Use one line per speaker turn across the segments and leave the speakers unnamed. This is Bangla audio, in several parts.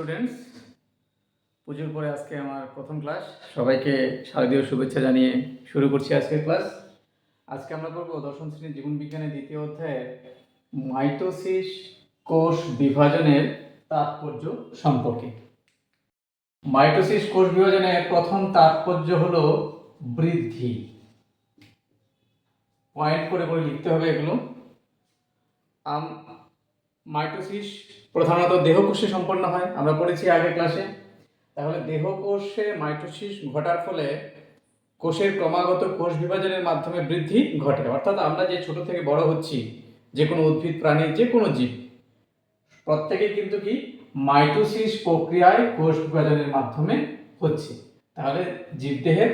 স্টুডেন্টস পুজোর পরে আজকে আমার প্রথম ক্লাস সবাইকে শারদীয় শুভেচ্ছা জানিয়ে শুরু করছি আজকের ক্লাস আজকে আমরা করব দশম শ্রেণির জীবন বিজ্ঞানের দ্বিতীয় অধ্যায়ের মাইটোসিস কোষ বিভাজনের তাৎপর্য সম্পর্কে। মাইটোসিস কোষ বিভাজনের প্রথম তাৎপর্য হল বৃদ্ধি। পয়েন্ট করে করে লিখতে হবে এগুলো। আম- মাইটোসিস প্রধানত দেহকোষে সম্পন্ন হয়, আমরা পড়েছি আগের ক্লাসে। তাহলে দেহকোষে মাইটোসিস ঘটার ফলে কোষের ক্রমাগত কোষ বিভাজনের মাধ্যমে বৃদ্ধি ঘটে। অর্থাৎ আমরা যে ছোট থেকে বড় হচ্ছি, যে কোনো উদ্ভিদ, প্রাণী, যে কোনো জীব, প্রত্যেকে কিন্তু কি মাইটোসিস প্রক্রিয়ায় কোষ বিভাজনের মাধ্যমে হচ্ছে। তাহলে জীবদেহের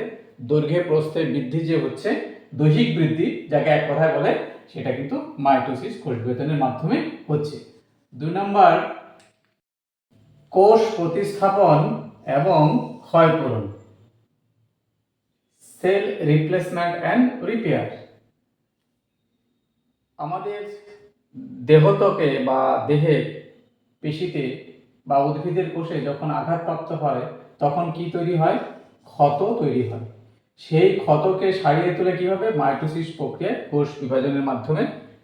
দৈর্ঘ্যে প্রস্থে বৃদ্ধি যে হচ্ছে দৈহিক বৃদ্ধি, যাকে এক কথায় বলে, সেটা কিন্তু মাইটোসিস কোষ বিভাজনের মাধ্যমে হচ্ছে। দুই নম্বর, কোষ প্রতিস্থাপন এবং ক্ষয়পূরণ। Cell replacement and repair. আমাদের দেহতকে বা দেহে, পেশিতে বা উদ্ভিদের কোষে যখন আঘাতপ্রাপ্ত হয়, তখন কি তৈরি হয়? ক্ষত তৈরি হয়। সেই ক্ষতকে সারিয়ে তুলে কীভাবে? মাইটোসিস প্রক্রিয়ায় কোষ বিভাজনের মাধ্যমে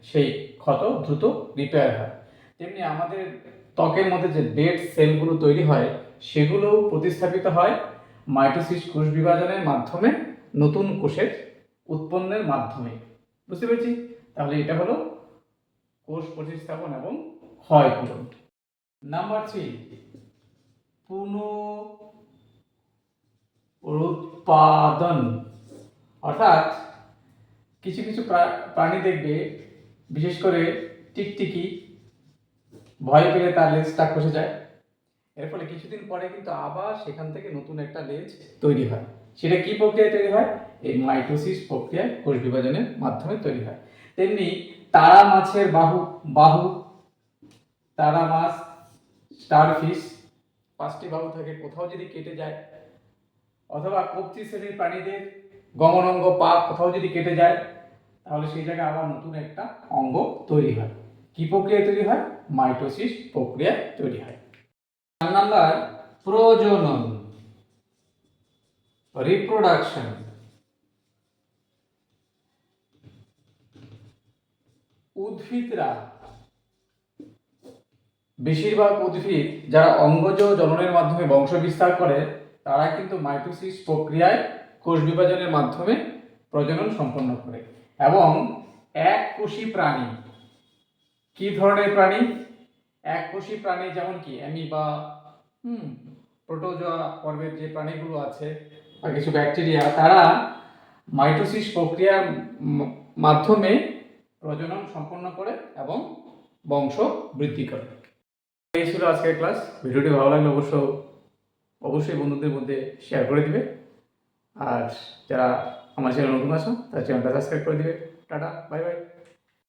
সেই ক্ষত দ্রুত রিপেয়ার হয়। তেমনি আমাদের ত্বকের মধ্যে যে ডেড সেলগুলো তৈরি হয় সেগুলো প্রতিস্থাপিত হয় মাইটোসিস কোষ বিভাজনের মাধ্যমে নতুন কোষের উৎপন্নের মাধ্যমে। বুঝতে পেরেছি? তাহলে এটা হলো কোষ প্রতিস্থাপন এবং ক্ষয়পূরণ নাম্বার থ্রি পুনরুৎপাদন অর্থাৎ কিছু কিছু প্রাণী দেখবে, বিশেষ করে টিকটিকি, ভয় পেলে তার লেজটা খসে যায়। এর ফলে কিছুদিন পরে কিন্তু আবার সেখান থেকে নতুন একটা লেজ তৈরি হয়। সেটা কি প্রক্রিয়ায় তৈরি হয়? এই মাইটোসিস প্রক্রিয়ায় কোষ বিভাজনের মাধ্যমে তৈরি হয়। তেমনি তারা মাছের বাহু বাহু, তারা মাছ, স্টারফিশ, পাঁচটি বাহু থাকে। কোথাও যদি কেটে যায় অথবা কবচি শ্রেণির প্রাণীদের গমন অঙ্গ পা কোথাও যদি কেটে যায়, তাহলে সেই জায়গায় আবার নতুন একটা অঙ্গ তৈরি হয়। কি প্রক্রিয়ায় তৈরি হয়? মাইটোসিস প্রক্রিয়ায় তৈরি হয়। চার নাম্বার, প্রজনন রিপ্রোডাকশন উদ্ভিদরা, বেশিরভাগ উদ্ভিদ যারা অঙ্গজ জননের মাধ্যমে বংশ বিস্তার করে তারা কিন্তু মাইটোসিস প্রক্রিয়ায় কোষ বিভাজনের মাধ্যমে প্রজনন সম্পন্ন করে। এবং এক কোষী প্রাণী, কি ধরনের প্রাণী? এক কোষী প্রাণী যেমন কি, অ্যামিবা, হুম, প্রোটোজোয়া পর্বের যে প্রাণীগুলো আছে বা কিছু ব্যাকটেরিয়া, তারা মাইটোসিস প্রক্রিয়ার মাধ্যমে প্রজনন সম্পন্ন করে এবং বংশ বৃদ্ধি করে। এই ছিল আজকের ক্লাস। ভিডিওটি ভালো লাগলে অবশ্য অবশ্যই বন্ধুদের মধ্যে শেয়ার করে দিবে। আর যারা আমার চ্যানেল নতুন আছো, তারা চ্যানেলটা সাবস্ক্রাইব করে দিবে। Tata bye bye